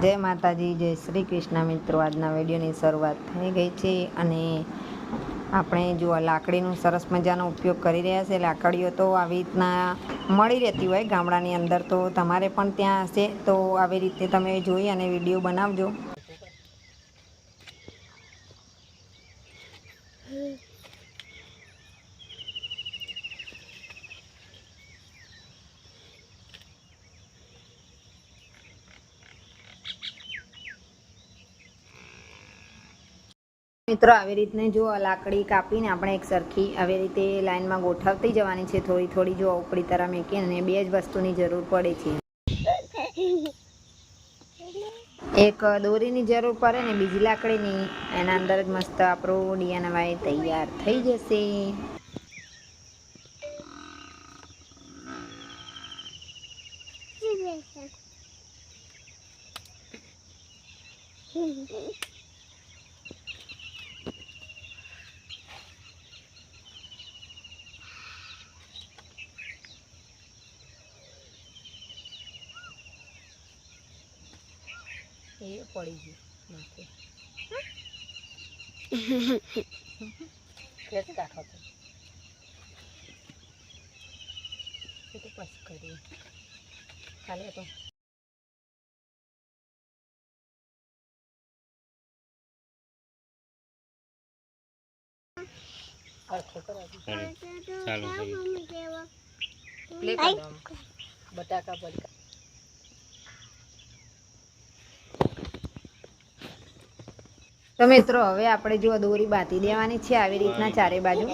જય માતાજી, જય શ્રી કૃષ્ણ મિત્રો. આજના વિડીયોની શરૂઆત થઈ ગઈ છે અને આપણે જો લાકડીનો સરસ મજાનો ઉપયોગ કરી રહ્યા છે, લાકડીઓ તો આવી રીતના મળી રહેતી હોય ગામડાની અંદર, તો તમારે પણ ત્યાં હશે, તો આવી રીતે તમે જોઈ અને વીડિયો બનાવજો. મિત્રો, આવી રીતને જો લાકડી કાપીને આપણે એક સરખી આવી રીતે લાઈનમાં ગોઠવતી જવાની છે, થોડી થોડી જો ઉપડી તરા મેકીને અને બે જ વસ્તુની જરૂર પડે છે. એક દોરીની જરૂર પડે ને બીજી લાકડીની. એના અંદર જ મસ્ત આપણું ડીએનવાય તૈયાર થઈ જશે. એ પડી ગયું માથે ખેંચ કાઢો તો. એ તો પછી કરીએ. તો. ચાલુ બટાકા બટાકા તો મિત્રો હવે આપણે જો દોરી બાંધી દેવાની છે આવી રીતના ચારે બાજુ.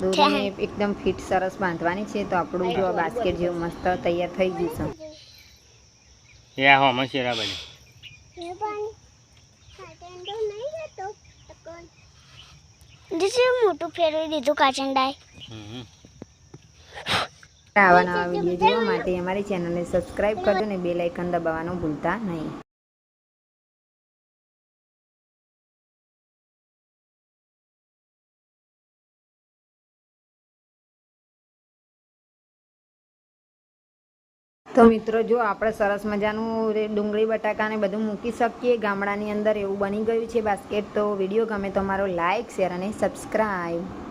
દોરીને એકદમ ફિટ સરસ બાંધવાની છે. તો આપણું જો બાસ્કેટ જેવું મસ્ત તૈયાર થઈ ગયું છે. એ હો મશીરા બને મોટું ફેરવી દીધું કાચંડાએ. હમ. આવા નવા વીડિયો જોવા માટે અમારી ચેનલને સબસ્ક્રાઇબ કરજો અને બેલ આઇકન દબાવવાનું ભૂલતા નહીં. તો મિત્રો, જો આપણે સરસ મજાનું ડુંગળી ડુંગળી બટાકાને બધું મૂકી શકીએ, ગામડાની અંદર એવું બની ગયું છે બાસ્કેટ તો વીડિયો ગમે તો અમારો લાઇક શેર અને સબસ્ક્રાઈબ